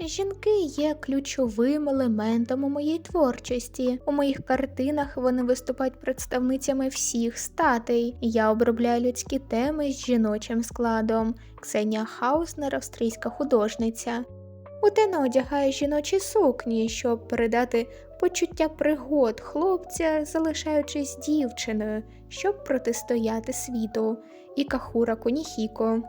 Жінки є ключовим елементом у моїй творчості. У моїх картинах вони виступають представницями всіх статей. Я обробляю людські теми з жіночим складом. Ксенія Хауснер, австрійська художниця. Утена одягає жіночі сукні, щоб передати почуття пригод хлопця, залишаючись дівчиною, щоб протистояти світу. І Кахура Куніхіко.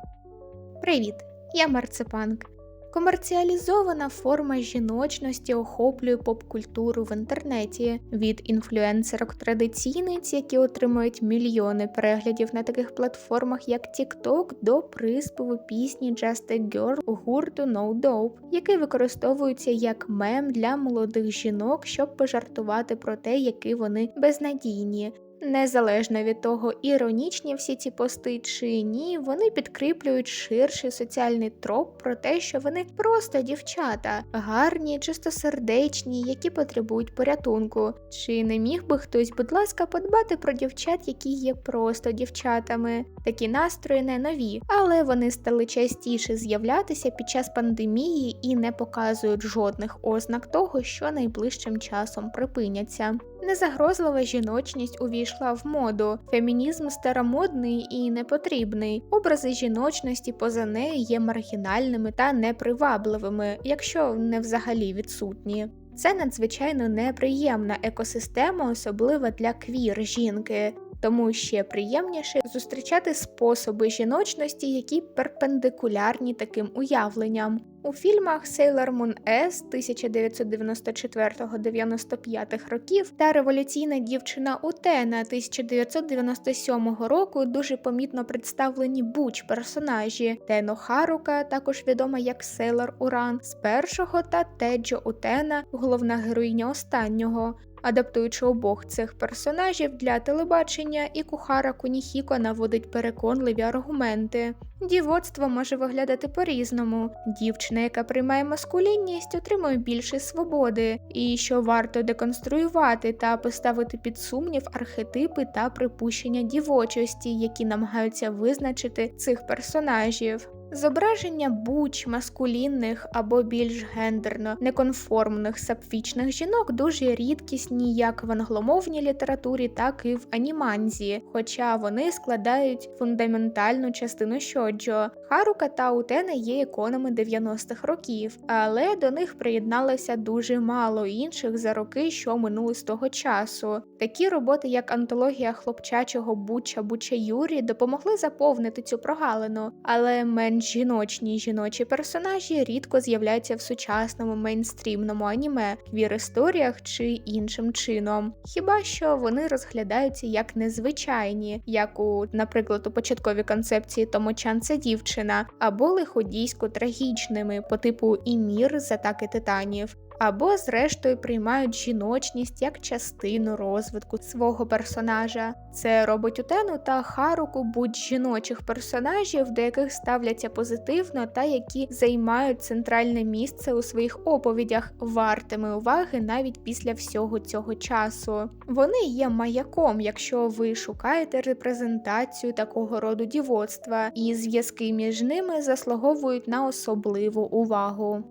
Привіт, я Марципанк. Комерціалізована форма жіночності охоплює поп-культуру в інтернеті від інфлюенсерок традиційниць, які отримують мільйони переглядів на таких платформах, як TikTok, до приспіву пісні Just a Girl гурту No Dope, який використовується як мем для молодих жінок, щоб пожартувати про те, які вони безнадійні. Незалежно від того, іронічні всі ці пости чи ні, вони підкріплюють ширший соціальний троп про те, що вони просто дівчата, гарні, чистосердечні, які потребують порятунку. Чи не міг би хтось, будь ласка, подбати про дівчат, які є просто дівчатами? Такі настрої не нові, але вони стали частіше з'являтися під час пандемії і не показують жодних ознак того, що найближчим часом припиняться. Незагрозлива жіночність увійшла в моду. Фемінізм старомодний і непотрібний. Образи жіночності поза нею є маргінальними та непривабливими, якщо не взагалі відсутні. Це надзвичайно неприємна екосистема, особливо для квір жінки. Тому ще приємніше зустрічати способи жіночності, які перпендикулярні таким уявленням. У фільмах Sailor Moon S 1994-95 років та Революційна дівчина Утена 1997 року дуже помітно представлені буч персонажі Тено Харука, також відома як Сейлор Уран з першого та Теджо Утена, головна героїня останнього. Адаптуючи обох цих персонажів для телебачення, і Кухара Куніхіко наводить переконливі аргументи. Дівоцтво може виглядати по-різному. Дівчина, яка приймає маскулінність, отримує більше свободи, і що варто деконструювати та поставити під сумнів архетипи та припущення дівочості, які намагаються визначити цих персонажів. Зображення буч маскулінних або більш гендерно неконформних сапфічних жінок дуже рідкісні як в англомовній літературі, так і в аніманзі, хоча вони складають фундаментальну частину щоджо. Харука та Утена є іконами 90-х років, але до них приєдналося дуже мало інших за роки, що минули з того часу. Такі роботи, як антологія хлопчачого Буча Буча Юрі, допомогли заповнити цю прогалину, але менш жіночні жіночі персонажі рідко з'являються в сучасному мейнстрімному аніме, квір-історіях чи іншим чином. Хіба що вони розглядаються як незвичайні, як у, наприклад, у початковій концепції Томочан це дівчина, або лиходійсько трагічними по типу Імір з атаки титанів або, зрештою, приймають жіночність як частину розвитку свого персонажа. Це робить Утену та Харуку будь жіночих персонажів, до яких ставляться позитивно та які займають центральне місце у своїх оповідях, вартими уваги навіть після всього цього часу. Вони є маяком, якщо ви шукаєте репрезентацію такого роду дівоцтва, і зв'язки між ними заслуговують на особливу увагу.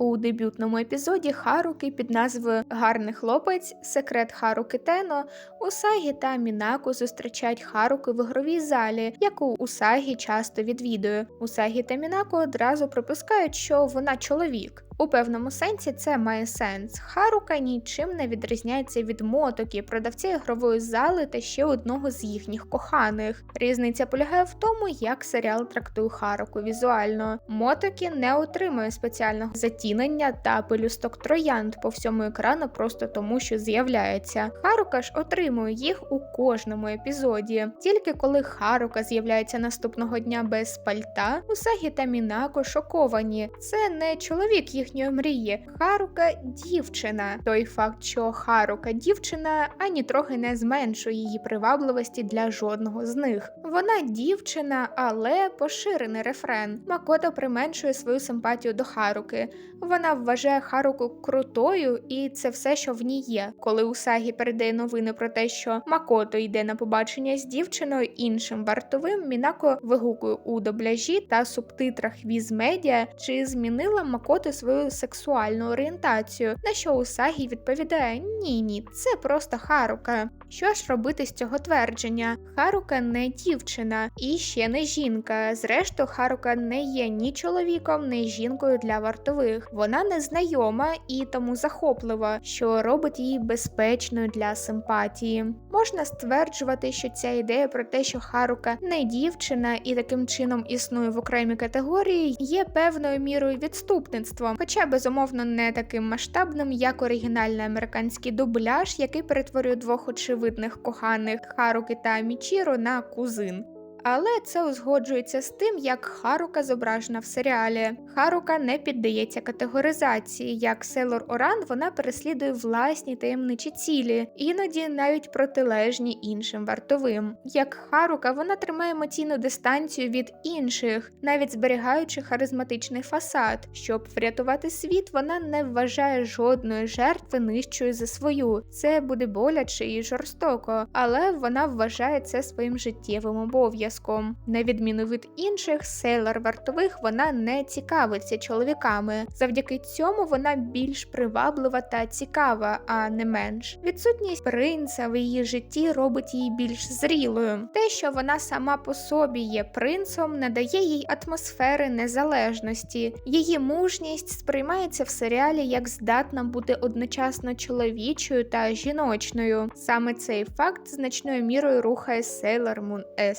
У дебютному епізоді Харуки під назвою Гарний хлопець, секрет Харуки Тено, Усагі та Мінаку зустрічають Харуки в ігровій залі, яку Усагі часто відвідує. Усагі та Мінаку одразу припускають, що вона чоловік. У певному сенсі це має сенс. Харука нічим не відрізняється від мотокі, продавця ігрової зали та ще одного з їхніх коханих. Різниця полягає в тому, як серіал трактує Харуку візуально. Мотокі не отримує спеціального затінення та пелюсток троянд по всьому екрану просто тому, що з'являється. Харука ж отримує їх у кожному епізоді. Тільки коли Харука з'являється наступного дня без пальта, Усагі та Мінако шоковані. Це не чоловік їхньої мрії. Харука дівчина. Той факт, що Харука дівчина, ані трохи не зменшує її привабливості для жодного з них. Вона дівчина, але поширений рефрен. Макото применшує свою симпатію до Харуки. Вона вважає Харуку крутою, і це все, що в ній є. Коли Усагі передає новини про те, те, що Макото йде на побачення з дівчиною іншим вартовим, Мінако вигукує у дубляжі та субтитрах Віз Медіа, чи змінила Макото свою сексуальну орієнтацію. На що Усагі відповідає: Ні, ні, це просто Харука. Що ж робити з цього твердження? Харука не дівчина і ще не жінка. Зрештою, Харука не є ні чоловіком, ні жінкою для вартових. Вона незнайома і тому захоплива, що робить її безпечною для симпатії. Можна стверджувати, що ця ідея про те, що Харука не дівчина і таким чином існує в окремій категорії, є певною мірою відступництвом, хоча безумовно не таким масштабним, як оригінальний американський дубляж, який перетворює двох очевидних коханих Харуки та Мічіро на кузин. Але це узгоджується з тим, як Харука зображена в серіалі. Харука не піддається категоризації. Як Селор Оран, вона переслідує власні таємничі цілі, іноді навіть протилежні іншим вартовим. Як Харука, вона тримає емоційну дистанцію від інших, навіть зберігаючи харизматичний фасад. Щоб врятувати світ, вона не вважає жодної жертви нижчою за свою. Це буде боляче і жорстоко, але вона вважає це своїм життєвим обов'язком обов'язком. На відміну від інших, сейлор вартових вона не цікавиться чоловіками. Завдяки цьому вона більш приваблива та цікава, а не менш. Відсутність принца в її житті робить її більш зрілою. Те, що вона сама по собі є принцом, надає їй атмосфери незалежності. Її мужність сприймається в серіалі як здатна бути одночасно чоловічою та жіночною. Саме цей факт значною мірою рухає Sailor Moon S.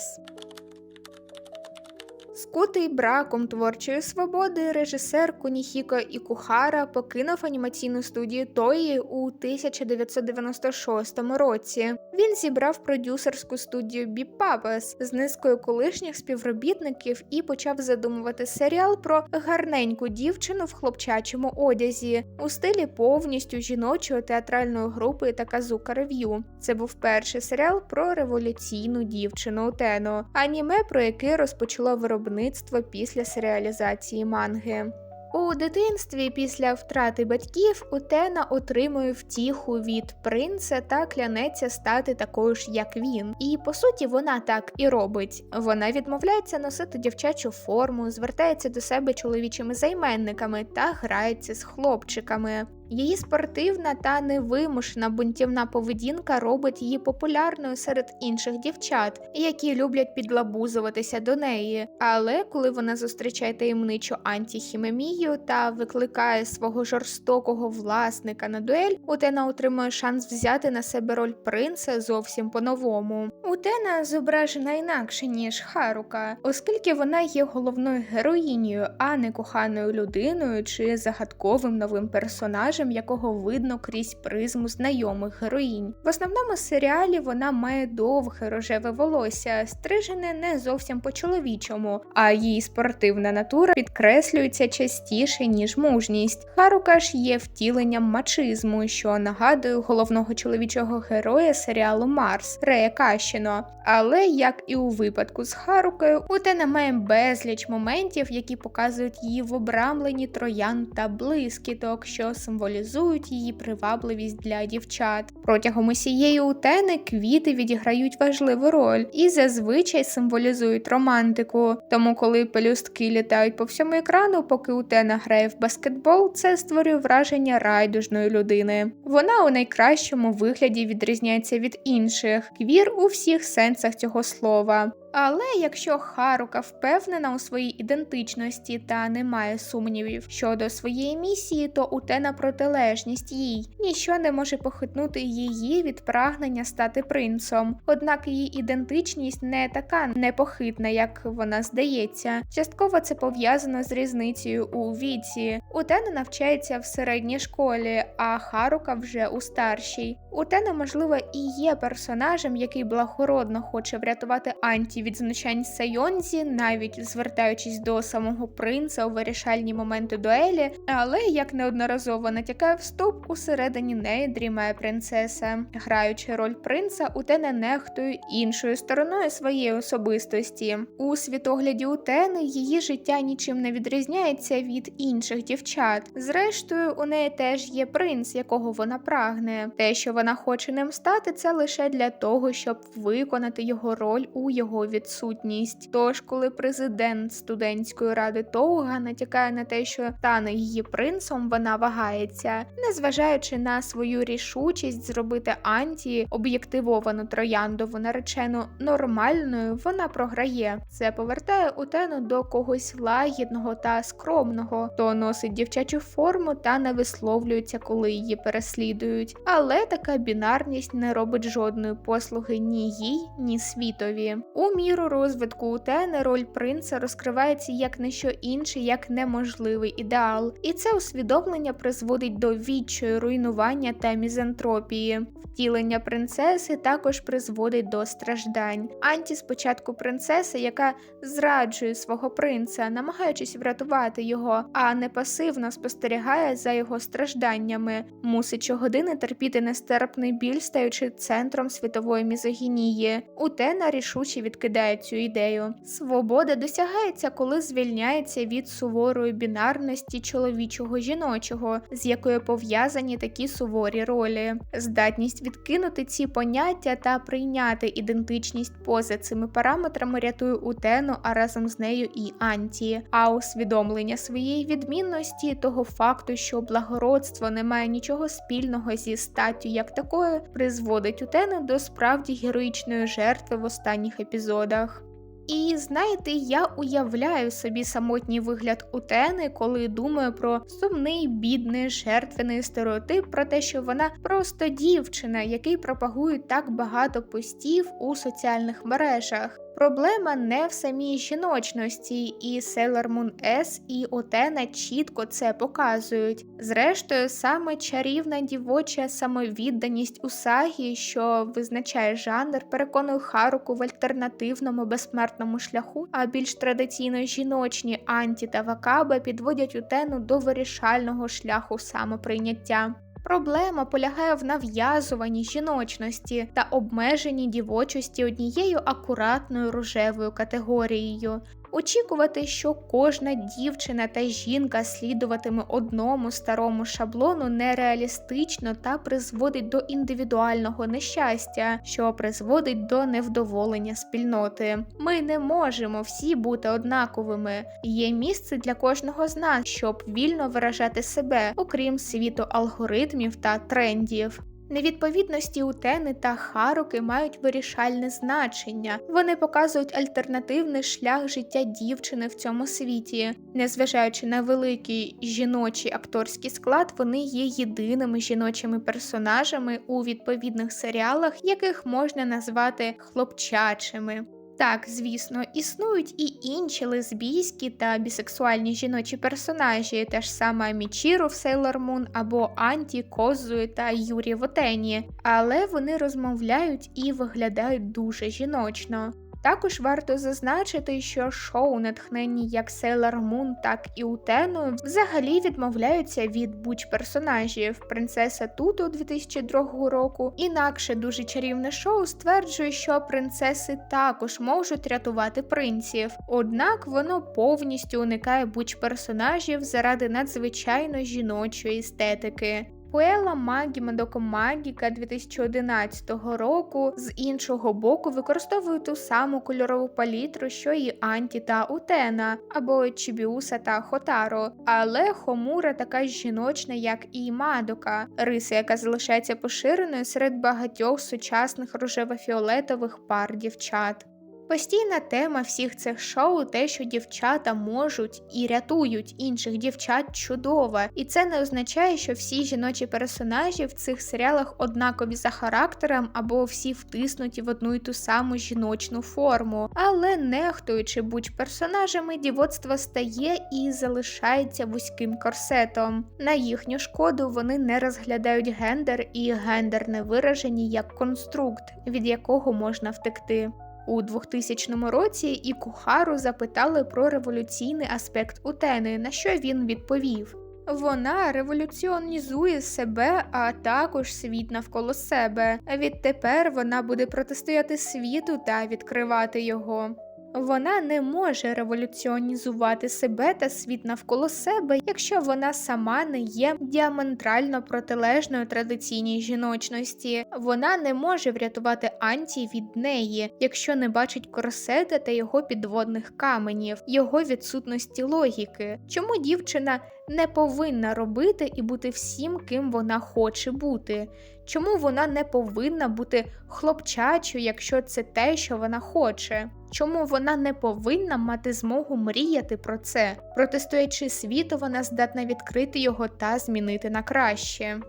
Скутий браком творчої свободи, режисер Куніхіко Ікухара покинув анімаційну студію Тої у 1996 році. Він зібрав продюсерську студію Біпапес з низкою колишніх співробітників і почав задумувати серіал про гарненьку дівчину в хлопчачому одязі у стилі повністю жіночої театральної групи Таказука Рев'ю. Це був перший серіал про революційну дівчину Утено, аніме, про яке розпочало виробництво виробництво після серіалізації манги. У дитинстві після втрати батьків Утена отримує втіху від принца та клянеться стати такою ж, як він. І по суті, вона так і робить. Вона відмовляється носити дівчачу форму, звертається до себе чоловічими займенниками та грається з хлопчиками. Її спортивна та невимушена бунтівна поведінка робить її популярною серед інших дівчат, які люблять підлабузуватися до неї. Але коли вона зустрічає таємничу антіхімемію та викликає свого жорстокого власника на дуель, Утена отримує шанс взяти на себе роль принца зовсім по-новому. Утена зображена інакше ніж Харука, оскільки вона є головною героїнею, а не коханою людиною чи загадковим новим персонажем персонажем, якого видно крізь призму знайомих героїнь. В основному серіалі вона має довге рожеве волосся, стрижене не зовсім по-чоловічому, а її спортивна натура підкреслюється частіше, ніж мужність. Харука ж є втіленням мачизму, що нагадує головного чоловічого героя серіалу Марс Рея Кащино. Але як і у випадку з Харукою, у Тена має безліч моментів, які показують її в обрамленні троян та блискіток, що символізують її привабливість для дівчат. Протягом усієї утени квіти відіграють важливу роль і зазвичай символізують романтику. Тому, коли пелюстки літають по всьому екрану, поки Утена грає в баскетбол, це створює враження райдужної людини. Вона у найкращому вигляді відрізняється від інших. Квір у всіх сенсах цього слова. Але якщо Харука впевнена у своїй ідентичності та не має сумнівів щодо своєї місії, то Утена протилежність їй ніщо не може похитнути її від прагнення стати принцом. Однак її ідентичність не така непохитна, як вона здається. Частково це пов'язано з різницею у віці. Утена навчається в середній школі, а Харука вже у старшій. Утена, можливо, і є персонажем, який благородно хоче врятувати Анті від знущань Сайонзі, навіть звертаючись до самого принца у вирішальні моменти дуелі, але як неодноразово натякає вступ, усередині неї дрімає принцеса. Граючи роль принца, Утена нехтує іншою стороною своєї особистості. У світогляді Утени її життя нічим не відрізняється від інших дівчат. Зрештою, у неї теж є принц, якого вона прагне. Те, що вона хоче ним стати, це лише для того, щоб виконати його роль у його відсутність. Тож, коли президент студентської ради Тоуга натякає на те, що стане її принцом, вона вагається, незважаючи на свою рішучість зробити анті об'єктивовану трояндову наречену нормальною, вона програє. Це повертає Утену до когось лагідного та скромного, хто носить дівчачу форму та не висловлюється, коли її переслідують. Але така бінарність не робить жодної послуги ні їй, ні світові. У міру розвитку Утени роль принца розкривається як не що інше, як неможливий ідеал, і це усвідомлення призводить до відчаю, руйнування та мізантропії. Втілення принцеси також призводить до страждань. Анті спочатку принцеса, яка зраджує свого принца, намагаючись врятувати його, а не пасивно спостерігає за його стражданнями, мусить щогодини терпіти нестерпний біль, стаючи центром світової мізогінії. Утена рішуче відкидає цю ідею. Свобода досягається, коли звільняється від суворої бінарності чоловічого жіночого, з якою пов'язані такі суворі ролі. Здатність відкинути ці поняття та прийняти ідентичність поза цими параметрами рятує Утену, а разом з нею і Анті. А усвідомлення своєї відмінності того факту, що благородство не має нічого спільного зі статтю як такою, призводить Утена до справді героїчної жертви в останніх епізодах. І знаєте, я уявляю собі самотній вигляд Утени, коли думаю про сумний, бідний, жертвений стереотип про те, що вона просто дівчина, який пропагують так багато постів у соціальних мережах. Проблема не в самій жіночності, і Sailor Moon S і Отена чітко це показують. Зрештою, саме чарівна дівоча самовідданість Усагі, що визначає жанр, переконує Харуку в альтернативному безсмертному шляху, а більш традиційно жіночні Анті та Вакаба підводять Утену до вирішального шляху самоприйняття. Проблема полягає в нав'язуванні жіночності та обмеженні дівочості однією акуратною рожевою категорією. Очікувати, що кожна дівчина та жінка слідуватиме одному старому шаблону нереалістично та призводить до індивідуального нещастя, що призводить до невдоволення спільноти. Ми не можемо всі бути однаковими. Є місце для кожного з нас, щоб вільно виражати себе, окрім світу алгоритмів та трендів. Невідповідності Утени та Харуки мають вирішальне значення. Вони показують альтернативний шлях життя дівчини в цьому світі. Незважаючи на великий жіночий акторський склад, вони є єдиними жіночими персонажами у відповідних серіалах, яких можна назвати хлопчачими. Так, звісно, існують і інші лесбійські та бісексуальні жіночі персонажі, те ж саме Мічіру в Sailor Moon або Анті, Козуї та Юрі в Отені, але вони розмовляють і виглядають дуже жіночно. Також варто зазначити, що шоу, натхненні як Sailor Moon, так і Утену, взагалі відмовляються від буч персонажів. Принцеса Туто 2002 року. Інакше дуже чарівне шоу стверджує, що принцеси також можуть рятувати принців, однак воно повністю уникає буч персонажів заради надзвичайно жіночої естетики. Пуела Магі Магіка 2011 року з іншого боку використовує ту саму кольорову палітру, що і Анті та Утена або Чібіуса та Хотаро, але Хомура така жіночна, як і Мадока, риса, яка залишається поширеною серед багатьох сучасних рожево-фіолетових пар дівчат. Постійна тема всіх цих шоу те, що дівчата можуть і рятують інших дівчат чудово. І це не означає, що всі жіночі персонажі в цих серіалах однакові за характером або всі втиснуті в одну й ту саму жіночну форму. Але нехтуючи будь персонажами, дівоцтво стає і залишається вузьким корсетом. На їхню шкоду вони не розглядають гендер і гендерне виражені як конструкт, від якого можна втекти. У 2000 році Ікухару запитали про революційний аспект Утени, на що він відповів. Вона революціонізує себе, а також світ навколо себе. Відтепер вона буде протистояти світу та відкривати його. Вона не може революціонізувати себе та світ навколо себе, якщо вона сама не є діаметрально протилежною традиційній жіночності. Вона не може врятувати Анті від неї, якщо не бачить корсета та його підводних каменів, його відсутності логіки. Чому дівчина не повинна робити і бути всім, ким вона хоче бути? Чому вона не повинна бути хлопчачою, якщо це те, що вона хоче? Чому вона не повинна мати змогу мріяти про це? Протистоячи світу, вона здатна відкрити його та змінити на краще.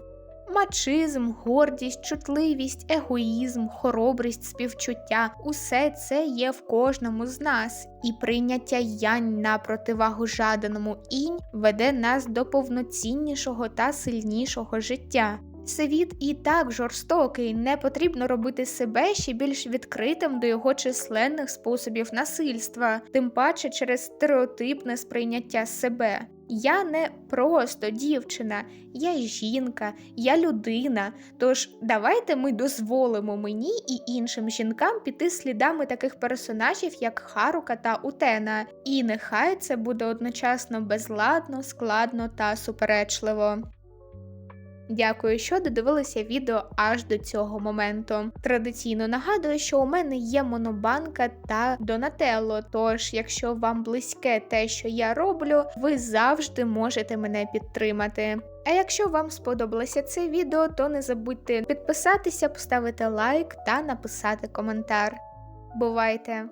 Мачизм, гордість, чутливість, егоїзм, хоробрість, співчуття усе це є в кожному з нас, і прийняття янь на противагу жаданому інь веде нас до повноціннішого та сильнішого життя. Світ і так жорстокий, не потрібно робити себе ще більш відкритим до його численних способів насильства, тим паче через стереотипне сприйняття себе. Я не просто дівчина, я жінка, я людина. Тож давайте ми дозволимо мені і іншим жінкам піти слідами таких персонажів, як Харука та Утена, і нехай це буде одночасно безладно, складно та суперечливо. Дякую, що додивилися відео аж до цього моменту. Традиційно нагадую, що у мене є монобанка та Донателло. Тож, якщо вам близьке те, що я роблю, ви завжди можете мене підтримати. А якщо вам сподобалося це відео, то не забудьте підписатися, поставити лайк та написати коментар. Бувайте!